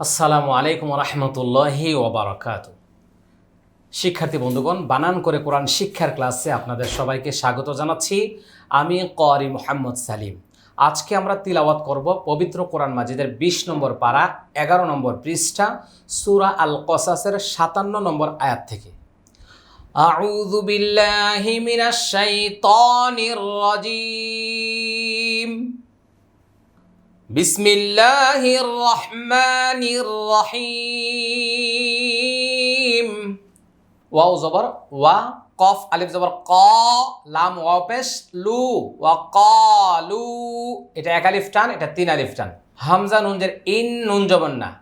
আসসালামু আলাইকুম রহমতুল্লাহি ওবরাকাত শিক্ষার্থী বন্ধুগণ বানান করে কোরআন শিক্ষার ক্লাসে আপনাদের সবাইকে স্বাগত জানাচ্ছি আমি করি মোহাম্মদ সালিম আজকে আমরা তিলাওয়াত করব পবিত্র কোরআন মাজিদের ২০ নম্বর পারা এগারো নম্বর পৃষ্ঠা সুরা আল কসাসের সাতান্ন নম্বর আয়াত থেকে أعوذ بالله من الشيطان الرجيم বিসমিল্লাহির রহমানির রহিম। ওয়াও জবর, ওয়া, কফ, আলিফ জবর, ক, লাম ওয়াপেশ লু, ওয়া কলু এটা এক আলিফ টান, এটা তিন আলিফ টান। হামজা নুন জের ইন, নুন জবর না।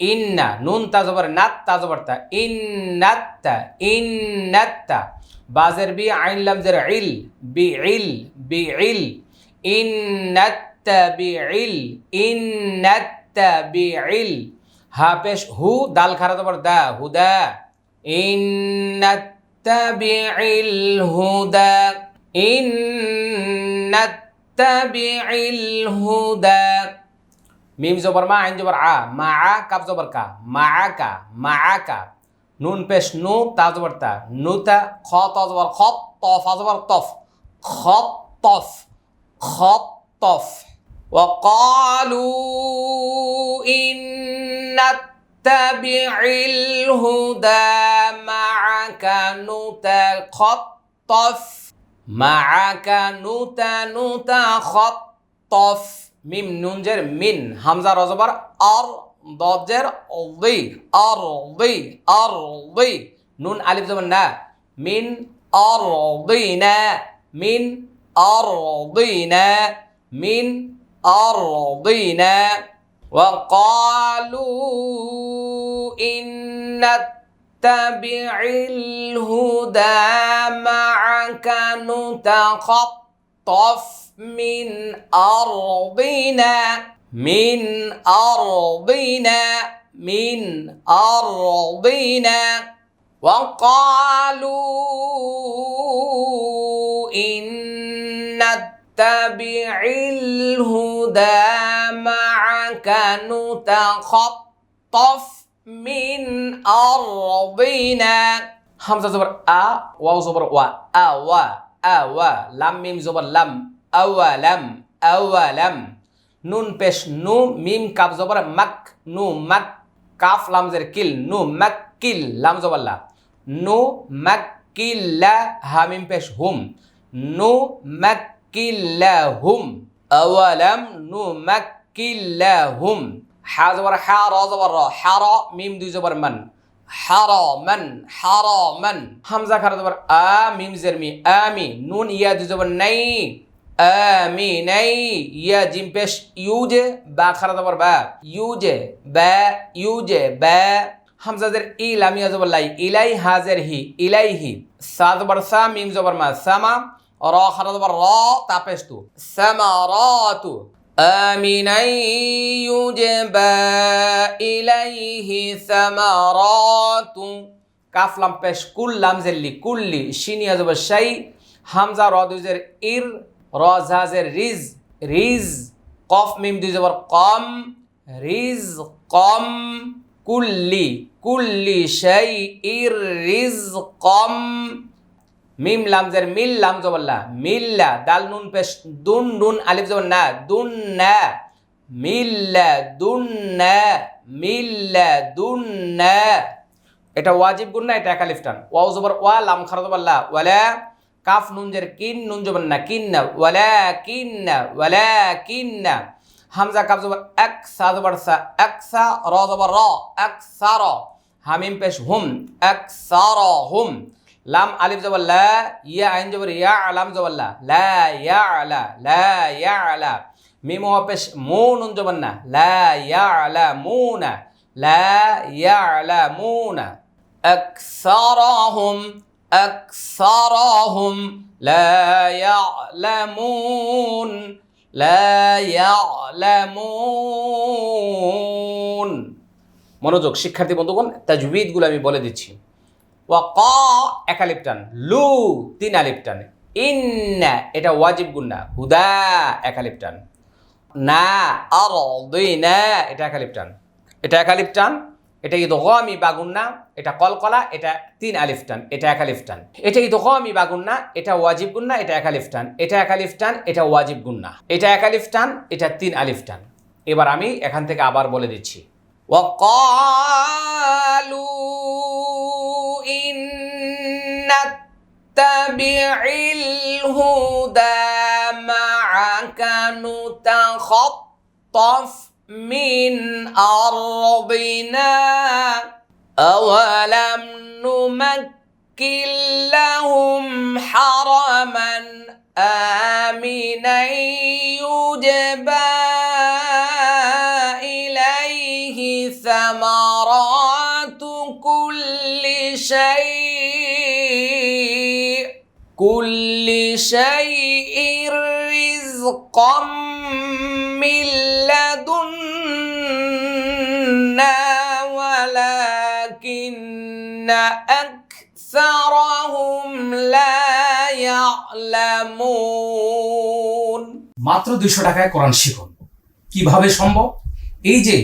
ইন্না, নুন তা জবর, নাত তা জবর তা। ইন্নাত্তা ইন্নাত্তা। বাজের বি, আইন লাম জের ইল বি ইল বি ইল ইন্নাত ইল ইল হা পেশ হু, দাল খারা জবর দা, হুদা। ইন্নাত্তাবি'ল হুদা। ইন্নাত্তাবি'ল হুদা। মিম জবর মা, আইন জবর আ। মা, আ, কাপ জবর কা। মা, আ, কা। মা কা। নুন পেশ, নু, তা জবর তা। নু, তা, খ, ত জবর খ তফ আ জবর তফ। খ তফ। খ, তফ। وقالوا إن نتبع الهدى معك نتخطف معك نت نتخطف. ميم نونجر من همزة رزبر أر ضجر ضي أرضي أرضي أرضي نون ألف زبر من أرضنا من أرضنا من أرضنا وقالوا إن اتبع الهدى معك نتخطف من أرضنا من أرضنا من أرضنا. وقالوا إن نتبع الهدى معك نتخطف من أرضنا হামজা জবর আ ওয়াও জবর ওয়া আ ওয়া আ ওয়া লাম মিম জবর লাম আওয়ালাম আওয়ালাম নুন পেশ নু মিম কাপ জবর মাক নু মাক কাফ লাম জের কিল নু মাক কিল লাম জবর লা নু মাক কিল্লা হা মিম পেশ হুম নু মাক কিল্লা হুম আওয়ালাম নু মাক কিল্লা হুম হা জবর হা র জবর র হা র মিম দুই জবর মান হারামান হারামান হামজা খারা জবর আ মিম জের মি আমি নুন ইয়া দুই জবর নাই আমি নাই ইয়া জিম পেশ ইউজে বা খারা জবর বা ইউজে বা ইউজে বা হামজা জের ইলাম ইয়া জবর লাই ইলাই হাজের হি ইলাইহি সা জবর সা মিম জবর মা সামা র খারা জবর র তা পেশ তু সামারাতু آمنا يجبى إليه ثمرات কাফ লাম পেশ কুল লাম জেল্লি কুল্লি শিনি আজব শাই হামজা র দুই জের ইর র জাজের রিজ রিজ কফ মিম দুই জবর কম রিজ কম কুল্লি কুল্লি শাই ইর রিজ কম মিম লাম জের মিল লাম জবল্লা মিল্লা দাল নুন পেশ, দুন নুন আলিফ জবর না, দুন না মিল্লা দুন না মিল্লা দুন না। এটা ওয়াজিব গুণ না, এটা একালিফ টান। ওয়াও জবর ওয়া, লাম খারা জবল্লা ওয়ালা কাফ নুন জের কিন নুন জবর না, কিন না, ওয়ালা কিন না, ওয়ালা কিন না। হামজা কাফ জবর এক, সা জবর সা, এক সা, র জবর র, এক সা, র। হামিম পেশ হুম, এক সা, র হুম। লাম আলিফ জবর লা ইয়া আইন জবর ইয়া আলাম জবর লা লা ইয়া আলা লা ইয়া আলা মিম ওয়া পেশ মু নুন জবর না লা ইয়া আলা মুনা লা ইয়া আলা মুনা أكثرهم أكثرهم لا يعلمون لا يعلمون মনোযোগ শিক্ষার্থী বন্ধুগণ তাজবিদগুলো আমি বলে দিচ্ছি ওয়া ক, এক আলিফ লু, তিন আলিফ টান। ইন এটা ওয়াজিব গুন্না হুদা, এক আলিফ টান। না আর দুই না এটা এক আলিফ টান। এটা এক আলিফ টান, এটা ঈদ গমি বাগুন্না এটা কলকলা, এটা তিন আলিফটান এটা এক আলিফ টান। এটা ঈদ গমি বাগুন্না এটা ওয়াজিব গুন্না এটা এক আলিফ এটা একালিফটান এটা ওয়াজিব গুন্না এটা এক আলিফ এটা তিন আলিফটান এবার আমি এখান থেকে আবার বলে দিচ্ছি। ও কালু نتبع الهدى معك نتخطف من أرضنا. أولم نمكن لهم حرما آمنا يجبى كل شيء رزقا من لدنا ولكن أكثرهم لا يعلمون মাত্র দুইশো টাকায় কোরআন শিখুন কিভাবে সম্ভব এই যে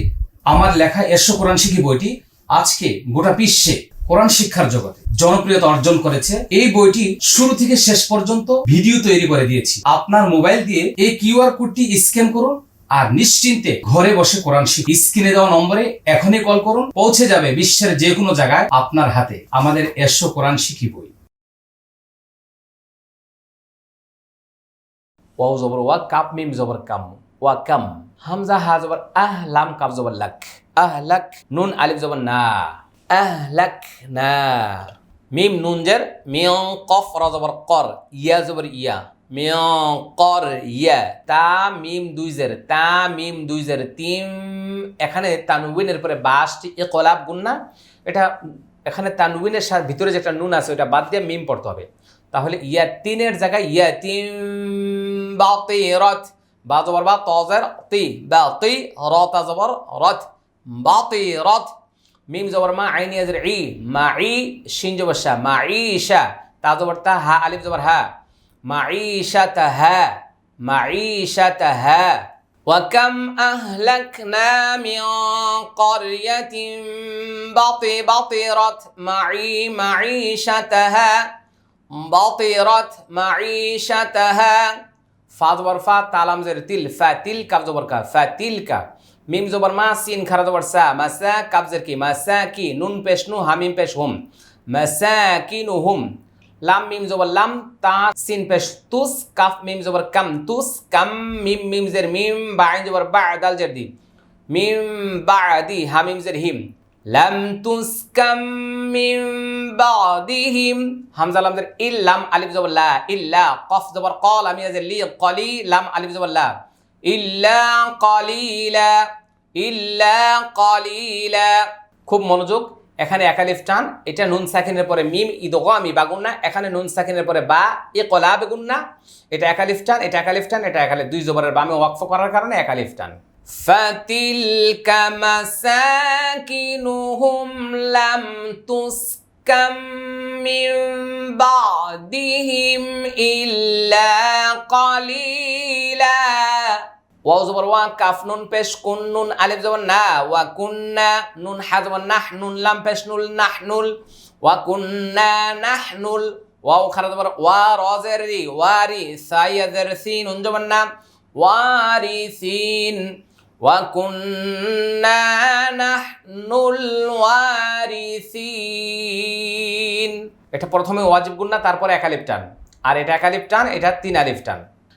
আমার লেখা এসো কোরআন শিখি বইটি আজকে গোটা বিশ্বে কোরআন শিক্ষার জগতে জনপ্রিয়তা অর্জন করেছে। এই বইটি শুরু থেকে শেষ পর্যন্ত ভিডিও তৈরি করে দিয়েছি। আপনার মোবাইল দিয়ে এই কিউআর কোডটি স্ক্যান করুন আর নিশ্চিন্তে ঘরে বসে কোরআন শিখুন। স্ক্রিনে দেওয়া নম্বরে এখনই কল করুন। পৌঁছে যাবে বিশ্বের যে কোনো জায়গায় আপনার হাতে। আমাদের এসো কোরআন শিখি বই। ওয়াও জবর, ওয়া কাপ মিম জবর কাম, ওয়া কাম। হামজা হা জবর, আহ লাম কাপ জবর লাক, আহ লাক, নুন আলিফ জবর না। আহ লাক না মিম নুন জের মিয়ং কফ র জবর কর ইয়া জবর ইয়া মিয়ং কর ইয়া তা মিম দুই জের তা মিম দুই জের তিম এখানে তানউইনের পরে বাসটি এ কলাপ গুন্না এটা এখানে তানউইনের ভিতরে যে একটা নুন আছে, ওটা বাদ দিয়ে মিম পড়তে হবে। তাহলে ইয়া তিনের জায়গায় ইয়া তিন বাতি রথ বা জবর বা তজের তি রত জবর রথ বাতি রথ মিম জবর মা ميم زبر ما عين يزر عي. معي شين زبر شا. معيشة تا زبر تا ها. ألف زبر ها. معيشتها معيشتها وكم أهلكنا من قرية بطي بطرت. معي معيشتها بطرت معيشتها فا زبر فا تالام زر تل. فتلك زبر كا. মিম জবর মা, সিন খারা জবর সা মাসা কাব জের কি মাসা কি, নুন পেশ নু, হামিম পেশ হুম মাসা কি নু হুম, লাম মিম জবর লাম, তা, সিন পেশ তুস, কাফ মিম জবর কাম তুস, কাম মিম মিম জের মিম বা আইন জবর বা, দাল জের দি, মিম, বা, দি, হামিম জের হিম, লাম তুসকাম মিন বাদিহিম হামজা লাম জের ইল্লাম আলিফ জবর লা, ইল্লা, কফ জবর কল আমি জের লি, কলি, লাম আলিফ জবর লা ইল্লা কলিলা ইল্লা কলিলা খুব মনোযোগ এখানে একালিফ টান এটা নুন সাকিনের পরে মিম ইদগো আমি বাগুন্না এখানে নুন সাকিনের পরে বা এ কলা বেগুন্না এটা একালিফ টান এটা একালিফ টান এটা একালিফ দুই জবরের বামে ওয়াকফ করার কারণে একালিফ টান فتلك مساكنهم لم تسكن من بعدهم إلا قليلا ওয়াও জবর ওয়া কাফ নুন পেশ, কুন নুন আলিফ জবর না। ওয়া কুন্না নুন হা জবর নাহ নুন, লাম পেশ নুল নাহনুল ওয়া কুন্না নাহনুল ওয়াও খারা জবর ওয়া রজের রি ওয়ারি সাইয়াজের সিন নুন জবর না। ওয়ারি সিন। ওয়া কুন্না নাহনুল ওয়ারিসিন এটা প্রথমে ওয়াজিব গুন্না তারপরে এক আলিফ টান। আর এটা এক আলিফ টান, এটা তিন আলিফ টান।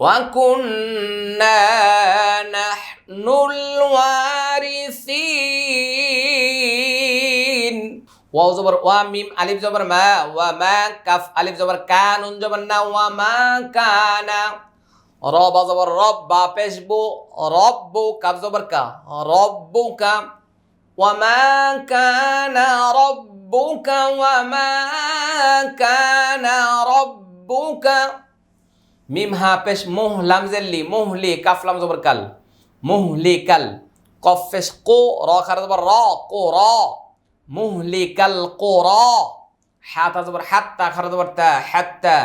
وكنا نحن الوارثين ওয়াও জবর ওয়া মিম আলিফ জবর মা ওয়া মা কাফ আলিফ জবর কা নুন জবর না ওয়া মা কানা রব জবর রব বা পেশবু রব্বু কাফ জবর কা রব্বু কা وما كان ربك وما كان ربك মিম হা পেশ মুহ লাম জেল্লি মুহলি কাফ লাম জবর কাল। মুহলি কাল, কফ পেশ কো, র খারা জবর র, কো র। মুহলি কাল, কো র। হাতা জবর হাত্তা খারা জবর তা হাত্তা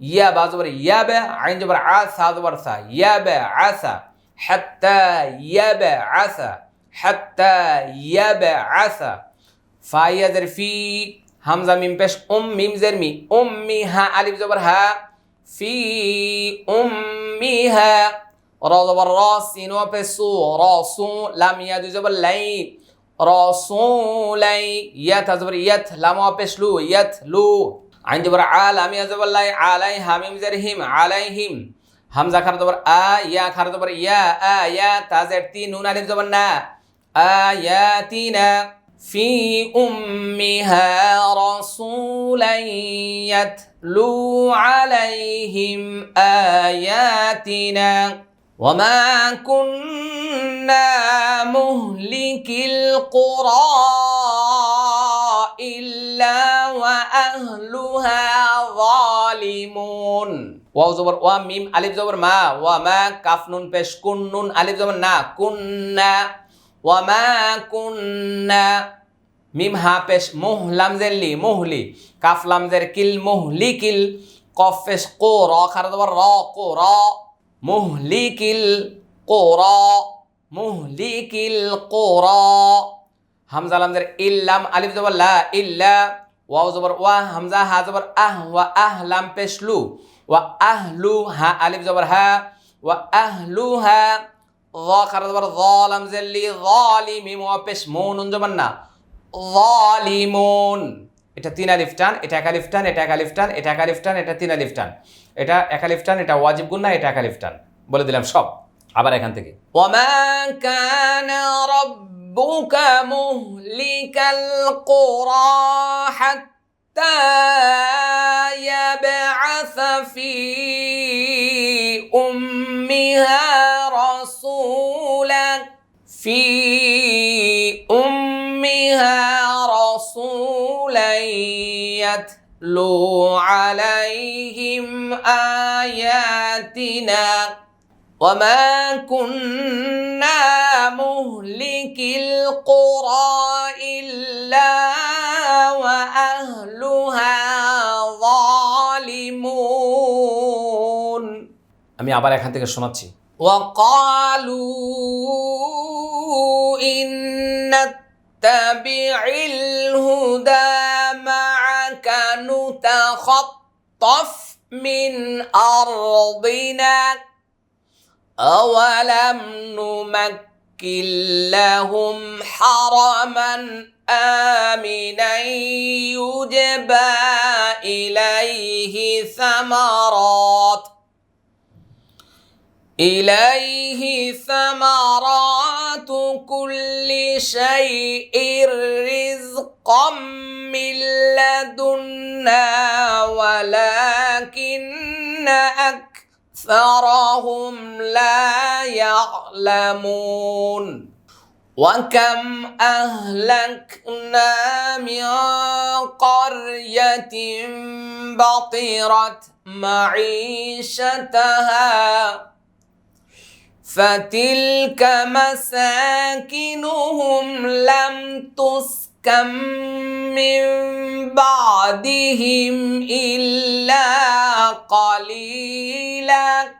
ইয়া বা জবর ইয়া বে, আইন জবর আসা জবর সা, ইয়া বে আসা হাত্তা ইয়া বে আসা হাত্তা ইয়া বে আসা ফাইয়া জের ফি, হামজা মিম পেশ উম, মিম জের মি উম্মি হা আলিফ জবর হা। في أمها را زبر را سين وبسو راسو لام يد زبر لي رسولي يت زبر يت لام وبسلو يتلو عين زبر ع لام يد زبر لي علي حميم زرهم عليهم همزة خر زبر آ يا خر زبر يا آ يا تازر تي نون ألف زبر نا آياتنا في أمها رسولا يتلو عليهم آياتنا وما كنا مهلك القرى إلا وأهلها ظالمون ওয়াও জবর ওয়া মিম আলিফ জবর মা ওয়া মা কাফ নুন পেশ কুন নুন আলিফ জবর না কুন্না ওয়া মা কুন্না মিম হা পেশ মুহ লাম জেল্লি মুহলি। কাফ লাম জের কিল, মুহলি কিল। কফ পেশ কো, র, খারা জবর র, কো, র। মুহলি কিল, কো, র। মুহলি কিল, কো, র। হামজা লাম জের ইল্লাম আলিফ জবর লা, ইল্লা। ওয়াও জবর ওয়া, হামজা হা জবর আহ, ওয়া আহ লাম পেশ লু। ওয়া আহলু হা, আলিফ জবর হা। ওয়া আহলু হা। ظ খারা জবর ظ লাম জেল্লি ظالمين ওয়া পেশ মুন জবর না ظالمون এটা তিন আলিফ টান এটা এক আলিফ টান এটা এক আলিফ টান এটা এক আলিফ টান এটা তিন আলিফ টান এটা এক আলিফ টান এটা ওয়াজিব গুন্না এটা এক আলিফ টান বলে দিলাম সব আবার এখান থেকে ওমা কান রব্বুকা মুহলিকাল কুরা হাত্তা يبعث في أمها رسولا. في أمها رسولا يتلو عليهم آياتنا. وما كنا مهلك القرى إلا وأهلها আমি আবার এখান থেকে শোনাচ্ছি وقالوا إن نتبع الهدى معك نتخطف من أرضنا أولم نمكن لهم حرما آمنا يجبى إليه ثمرات إليه ثمرات كل شيء رزقا من لدنا ولكن أكثرهم لا يعلمون. وكم أهلكنا من قرية بطرت معيشتها فتلك مساكنهم لم تسكن من بعدهم إلا قليلا.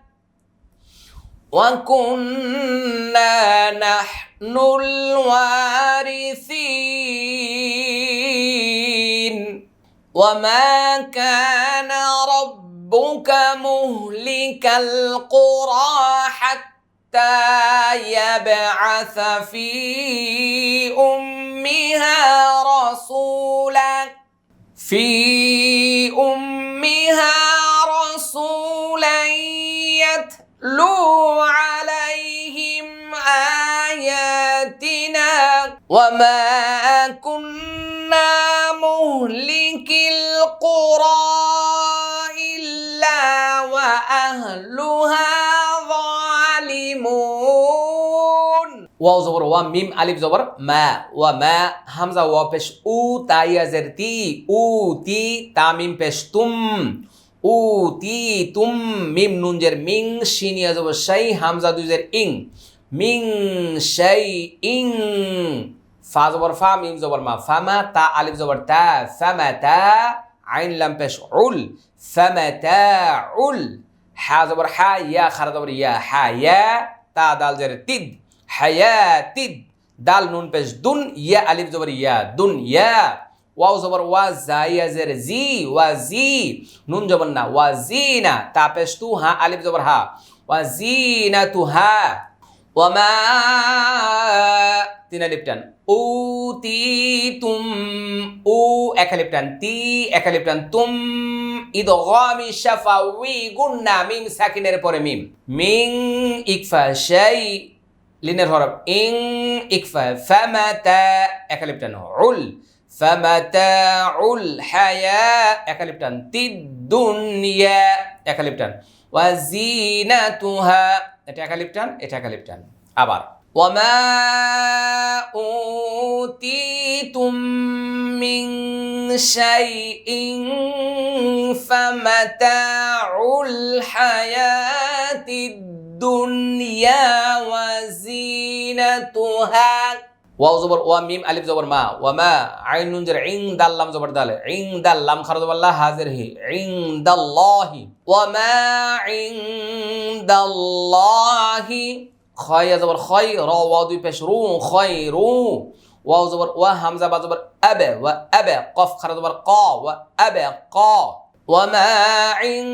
وكنا نحن الوارثين. وما كان ربك مهلك القرى حتى يبعث في أمها رسولا. في أمها رسولا يتلو عليهم آياتنا. وما كنا مهلك القرى إلا وأهلها ওয়াও জবর, ওয়া মিম আলিফ জবর, মা, ওয়া মা, হামজা, ওয়া পেশ, উ তাইয়াজের তি, উ, তি, তা, মিম, পেশ, তুম, উ, তি, তুম, মিম নুনজের মিং শিনিয়া জবর, শাই, হামজা দুজের ইং, মিং, শাই, ইং, ফা, জবর, ফা, মিম, জবর, মা ফামা তা, আলিফ জবর, তা ফামা তা, আইন, লাম, পেশ, উল ফামা তা, উল, হা, জবর, হা, ইয়া, খারা জবর, ইয়া, হা, ইয়া, তা, দাল, জের, তিদ হায়াতিদ দাল নুন পেশ, দুন ইয়া আলিফ জবর ইয়া, দুন ইয়া, ওয়াও জবর ওয়া জাইয়া জের জি, ওয়া জি, নুন জবর না, ওয়া জিনা তা পেশ তু হা, আলিফ জবর হা, ওয়া জিনা তু হা ওয়ামা তিন আলিফ টান, উ তি তুম, উ এক আলিফ টান, তি এক আলিফ টান, তুম, ইদ গামি শাফা গুন্না মিম সাকিনের পরে মিম, মিং ইকফা শাই লিনের হরফ ইং, ইকফা, ফামাতা এক আলিফ টান উল, হায়া এক আলিফ টান তিদ দুনিয়া এক আলিফ টান ওয়াজিনাতুহা, এটা একালিপ টান এটা একালিপ টান আবার, ওয়ামা উতিতুম মিন শাইইন ফামাতাউল হায়াতিদ দুনিয়া ওয়া জিনাতুহা ওয়াও জবর ওয়া মিম আলিফ জবর মা ওয়া মা আইন নুন জের ইং দাল লাম জবর দাল ইং দাল লাম খারা জবর লা হাজির হি ইং দাল্লাহি ওয়া মা ইং দাল্লাহি খয় জবর খয় র ওয়া দুই পেশ রু খয় রু ওয়াও জবর ওয়া হামজা বা জবর আবে ওয়া আবে কফ খারা জবর ক ওয়া আবে ক ওয়া মা ইং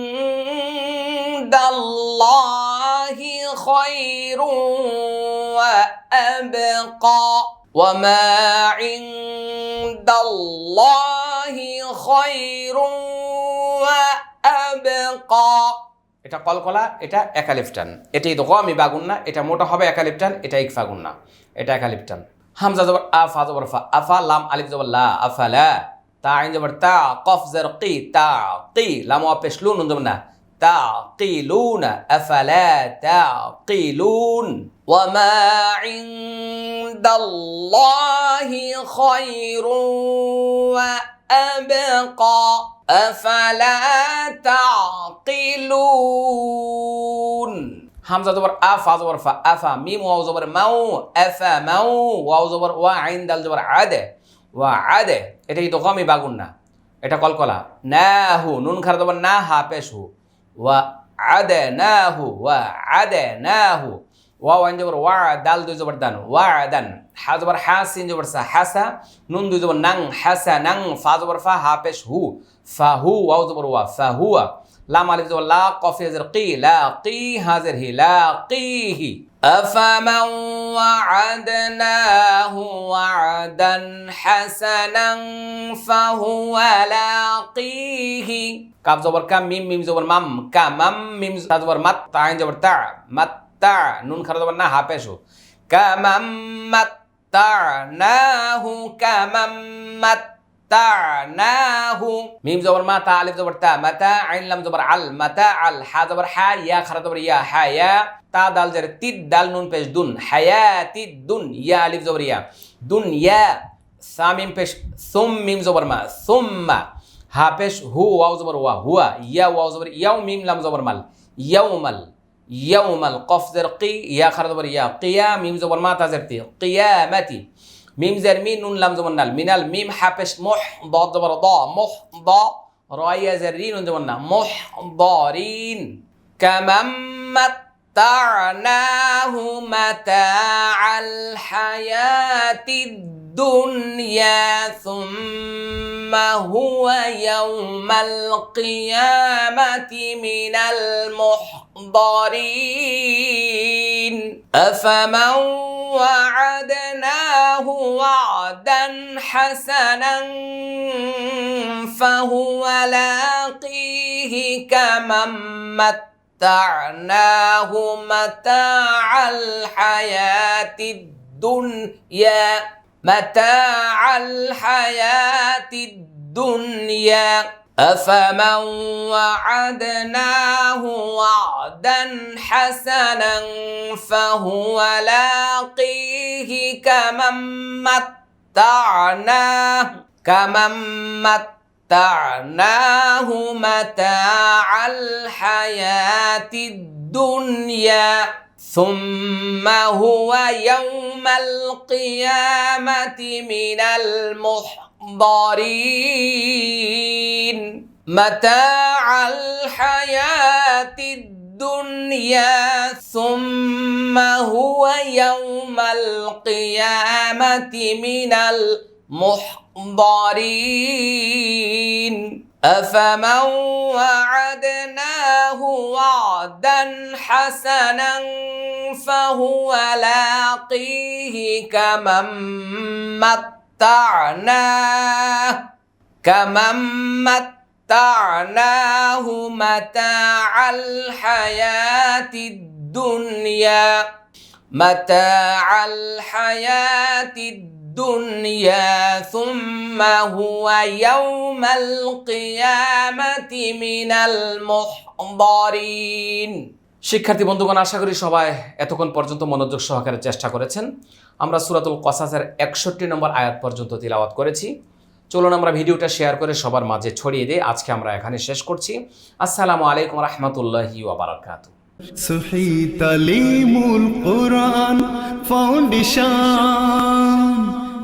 দাল্লাহি খয়রু وأبقى وما عند الله خير وأبقى এটা কলকলা এটা একালিফটান এটা ঈদ আমি বাগুন না এটা মোটা হবে একালিফটান এটা ইকফা গুন না এটা একালিফটান হামজা জবর আফা জবর ফা আফা লাম আলিফ জবর লা আফালা তা আইন জবর তা কফ জের কি তা কি লাম ওয়া পেশ লুন নুন জবর না تعقلون أفلا تعقلون وما عند الله خير وأبقى أفلا تعقلون হামজা জবর আফা জবর ফা আফা মিম ওয়াও জবর মাউ আফা মাউ ওয়াও জবর ওয়া আইন দাল জবর আদে ওয়া আদে এটা তো কমই বাগুন না এটা কলকলা না হু নুন খারা জবর না হা পেশ হু ওয়া আদে না হু ওয়া আদে না হু ওয়া ওয়ান জবর ওয়া দাল দুই জবর দান ওয়া দান হা জবর হা সিন জবর সা হাসা নুন দুই জবর নাং হাসা নাং ফা জবর ফা হা পেশ হু ফা হু ওয়াও জবর ওয়া ফা হুয়া লাম আলিফ জবর লা কফ হাজর কি লা কি হাজর হি লা কিহি أفمن وعدناه وعدا حسنا فهو لاقيه কাপ জবর কাম মিম মিম জবর মাম কা মাম মিম তা জবর মাত তা আইন জবর তা নুন খারা জবর না হাফেশু কামাম মাত তা নাহু মিম জবর মা, তা আলিফ জবর তা, মাতা আইন লাম জবর আল, মাতা আল, হা জবর হা, ইয়া খারা জবর ইয়া হায়া তা দাল জের তিদ দাল, নুন পেশ দুন হায়াতিদ দুন, ইয়া আলিফ জবর ইয়া। দুন, ইয়া, সা মিম পেশ, সুম মিম জবর মা, সুম্মা। হা পেশ হু, ওয়াও জবর ওয়া, হুয়া, ইয়া, ওয়াও জবর, ইয়াও মিম লাম জবর মাল ইয়াউমাল ইয়াউমাল কফ জের কি ইয়া খারা জবর ইয়া কিয়া মিম জবর মা তা জের তি কিয়ামাতি মিম জের মিন নুন লাম জবর নাল মিনাল মিম হাফেশ মোহ দ জবর দ মোহ দ রয়া জের রিন নুন জবর متعناه متاع الحياة الدنيا ثم هو يوم القيامة من المحضرين. أفمن وعدناه وعدا حسنا فهو لاقيه كمن مت متعناه متاع الحياة الدنيا متاع الحياة الدنيا. أفمن وعدناه وعدا حسنا فهو لاقيه كمن متعناه كمن متعناه متاع الحياة الدنيا ثم هو يوم القيامة من المحضرين متاع الحياة الدنيا ثم هو يوم القيامة من المحضرين أفمن وعدناه وعدا حسنا فهو لاقيه كمن متعناه كمن متعناه متاع الحياة الدنيا متاع الحياة الدنيا ثم هو يوم القيامة من المحضرين শিক্ষার্থী বন্ধুগণ আশা করি সবাই এতক্ষণ পর্যন্ত মনোযোগ সহকারে চেষ্টা করেছেন আমরা সুরাতুল কসাসের একষট্টি নম্বর আয়াত পর্যন্ত তিলাওয়াত করেছি চলুন আমরা ভিডিওটা শেয়ার করে সবার মাঝে ছড়িয়ে দিয়ে আজকে আমরা এখানে শেষ করছি আসসালামু আলাইকুম রহমতুল্লাহি ওবরাকাতু সহি তালিমুল কোরআন ফাউন্ডেশন